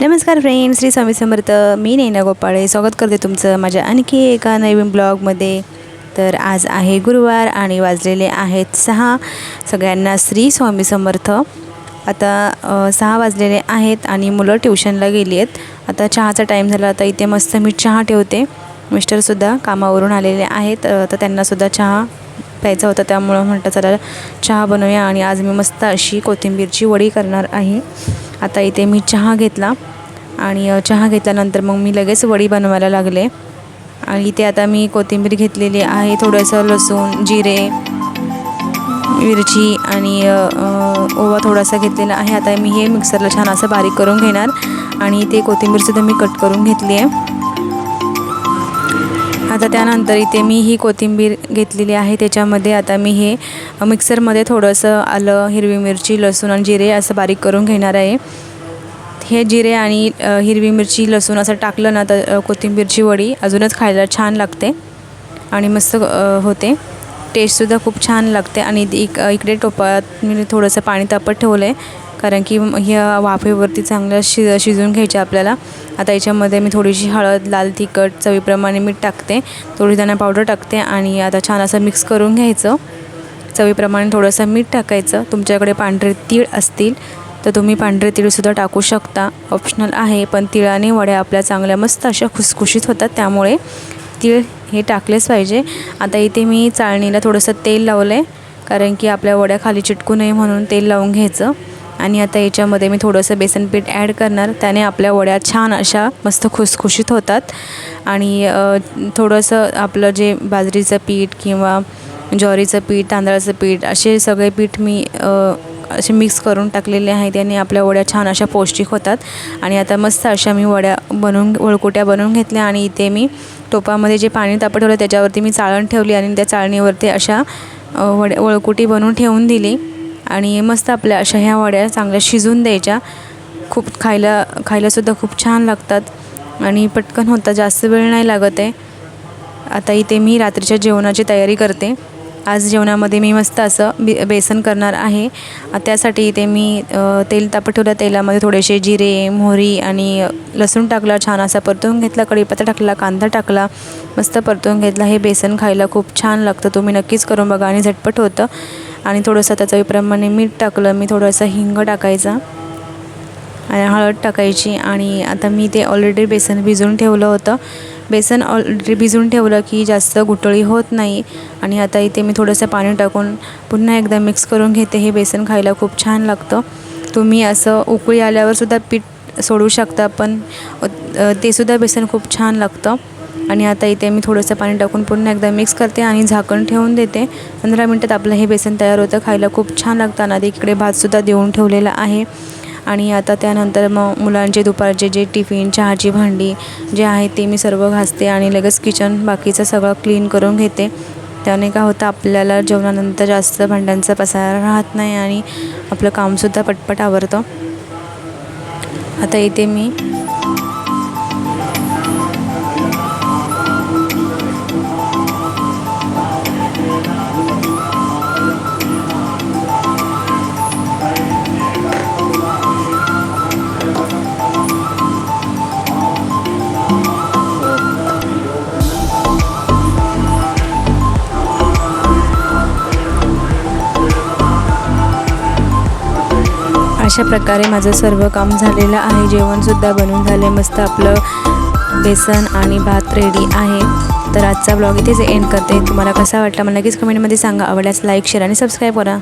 नमस्कार फ्रेंड श्री स्वामी समर्थ. मी नैना गोपाळे. स्वागत करते तुमचं माझ्या आणखी एका नवीन ब्लॉगमध्ये. तर आज आहे गुरुवार आणि वाजलेले आहेत सहा. सगळ्यांना श्री स्वामी समर्थ. आता सहा वाजलेले आहेत आणि मुलं ट्युशनला गेली आहेत. आता चहाचा टाईम झाला आता इथे मस्त मी चहा ठेवते. मिस्टरसुद्धा कामावरून आलेले आहेत. तर त्यांनासुद्धा चहा प्यायचा होता त्यामुळं म्हटलं चला चहा बनवूया. आणि आज मी मस्त अशी कोथिंबीरची वडी करणार आहे. आता इथे मी चहा घेतला आणि चहा घेतल्यानंतर मग मी लगेच वडी बनवायला लागले. आणि इथे आता मी कोथिंबीर घेतलेली आहे थोडंसं लसूण जिरे मिरची आणि ओवा थोडासा घेतलेला आहे. आता मी हे मिक्सरला छान असं बारीक करून घेणार आणि ते कोथिंबीरसुद्धा मी कट करून घेतली आहे. आता त्यानंतर इथे मी ही कोथिंबीर घेतलेली आहे. त्याच्यामध्ये आता मी हे मिक्सरमध्ये थोडंसं आलं हिरवी मिरची लसूण आणि जिरे असं बारीक करून घेणार आहे. हे जिरे आणि हिरवी मिरची लसूण असं टाकलं ना तर कोथिंबीरची वडी अजूनच खायला छान लागते आणि मस्त होते. टेस्टसुद्धा खूप छान लागते आणि इक इकडे टोपात मी थोडंसं पाणी तापत ठेवलं आहे कारण की ह्या वाफेवरती चांगलं शि शिजून घ्यायचे आपल्याला. आता याच्यामध्ये मी थोडीशी हळद लाल तिखट चवीप्रमाणे मीठ टाकते. थोडी धना पावडर टाकते आणि आता छान असं मिक्स करून घ्यायचं. चवीप्रमाणे थोडंसं मीठ टाकायचं. तुमच्याकडे पांढरे तीळ असतील तर तुम्ही पांढरे तीळसुद्धा टाकू शकता. ऑप्शनल आहे पण तिळाने वड्या आपल्या चांगल्या मस्त अशा खुसखुशीत होतात. त्यामुळे तीळ हे टाकलेच पाहिजे. आता इथे मी चाळणीला थोडंसं तेल लावलं आहे कारण की आपल्या वड्या खाली चिटकू नये म्हणून तेल लावून घ्यायचं. आणि आता याच्यामध्ये मी थोडंसं बेसन पीठ ॲड करणार. त्याने आपल्या वड्या छान अशा मस्त खुसखुशीत होतात. आणि थोडंसं आपलं जे बाजरीचं पीठ किंवा ज्वारीचं पीठ तांदळाचं पीठ असे सगळे पीठ मी असे मिक्स करून टाकलेले आहेत. त्याने आपल्या वड्या छान अशा पौष्टिक होतात. आणि आता मस्त अशा मी वड्या बनवून वळकुट्या बनवून घेतल्या आणि इथे मी टोपामध्ये जे पाणी तापत ठेवलं त्याच्यावरती मी चाळण ठेवली आणि त्या चाळणीवरती अशा वड्या वळकुटी बनवून ठेवून दिली. आणि मस्त आपल्या अशा ह्या वड्या चांगल्या शिजून द्यायच्या. खूप खायला खायलासुद्धा खूप छान लागतात. आणि पटकन होतात जास्त वेळ नाही लागत आहे. आता इथे मी रात्रीच्या जेवणाची तयारी करते. आज जेवणामध्ये मी मस्त असं बे बेसन करणार आहे. त्यासाठी इथे मी तेल तापत ठेवलं तेलामध्ये थोडेसे जिरे मोहरी आणि लसूण टाकला छान असा परतून घेतला कढीपत्ता टाकला कांदा टाकला मस्त परतून घेतला. हे बेसन खायला खूप छान लागतं. तुम्ही नक्कीच करून बघा आणि झटपट होतं. आणि थोडंसं त्या प्रमाणे मीठ टाकलं. मी थोडंसं हिंग टाकायचा आणि हळद टाकायची आणि आता मी ते ऑलरेडी बेसन भिजवून ठेवलं होतं. बेसन ऑलरेडी भिजवून ठेवलं की जास्त गुटळी होत नाही. आणि आता इथे मी थोडंसं पाणी टाकून पुन्हा एकदा मिक्स करून घेते. हे बेसन खायला खूप छान लागतं. तुम्ही असं उकळी आल्यावरसुद्धा पीठ सोडू शकता पण तेसुद्धा बेसन खूप छान लागतं. आणि आता इथे मी थोडंसं पाणी टाकून पुन्हा एकदा मिक्स करते आणि झाकण ठेवून देते. पंधरा मिनटात आपलं हे बेसन तयार होतं. खायला खूप छान लागतं. आणि इकडे भातसुद्धा देऊन ठेवलेला आहे. आणि आता त्यानंतर मग मुलांचे दुपारचे जे टिफिन चहाची भांडी जे आहे ते मी सर्व घासते आणि लगेच किचन बाकीचं सगळं क्लीन करून घेते. त्याने काय होतं आपल्याला जेवणानंतर जास्त भांड्यांचा पसारा राहत नाही आणि आपलं कामसुद्धा पटपट आवरतं. आता इथे मी अशा प्रकारे माझं सर्व काम झालेलं आहे. जेवणसुद्धा बनवून झाले मस्त आपलं बेसन आणि भात रेडी आहे. तर आजचा ब्लॉग इथेच एंड करते. तुम्हाला कसा वाटला मला नक्कीच कमेंटमध्ये सांगा. आवडल्यास लाईक शेअर आणि सबस्क्राईब करा.